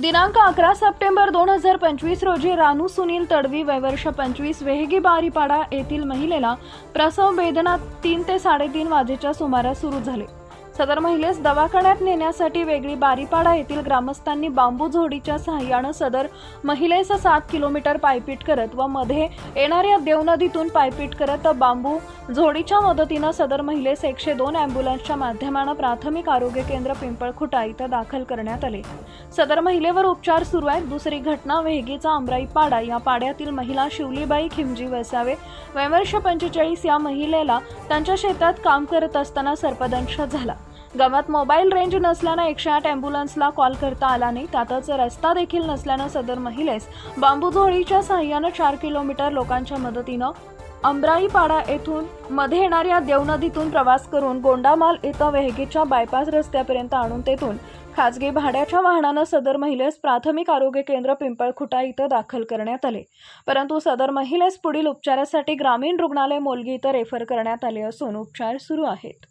दिनांक अकरा सप्टेंबर दोन हजार पंचवीस रोजी रानू सुनील तडवी वयवर्ष पंचवीस वेहगी बारीपाडा येथील महिलेला प्रसव वेदना तीन ते साडेतीन वाजेच्या सुमारास सुरू झाले. सदर महिलेस दवाखान्यात नेण्यासाठी वेगळी बारीपाडा येथील ग्रामस्थांनी बांबू झोडीच्या सहाय्यानं सदर महिलेस सात किलोमीटर पायपीट करत व मध्ये येणाऱ्या देवनदीतून पायपीट करत बांबू झोडीच्या मदतीनं सदर महिलेस एकशे दोन अँब्युलन्सच्या माध्यमानं प्राथमिक आरोग्य केंद्र पिंपळखुटा इथं दाखल करण्यात आले. सदर महिलेवर उपचार सुरू आहेत. दुसरी घटना वेहगीचा अमराई पाडा या पाड्यातील महिला शिवलीबाई खिमजी वसावे. वयवर्ष पंचेचाळीस या महिलेला त्यांच्या शेतात काम करत असताना सर्पदंश झाला. गावात मोबाईल रेंज नसल्यानं एकशे आठ अँब्युलन्सला कॉल करता आला नाही. त्यातच रस्ता देखील नसल्यानं सदर महिलेस बांबूझोळीच्या साह्यानं चार किलोमीटर लोकांच्या मदतीनं अमराईपाडा येथून मध्ये येणाऱ्या देवनदीतून प्रवास करून गोंडामाल इथं वेहगीच्या बायपास रस्त्यापर्यंत आणून तेथून खाजगी भाड्याच्या वाहनानं सदर महिलेस प्राथमिक आरोग्य केंद्र पिंपळखुटा इथं दाखल करण्यात आले. परंतु सदर महिलेस पुढील उपचारासाठी ग्रामीण रुग्णालय मोलगी इथं रेफर करण्यात आले असून उपचार सुरू आहेत.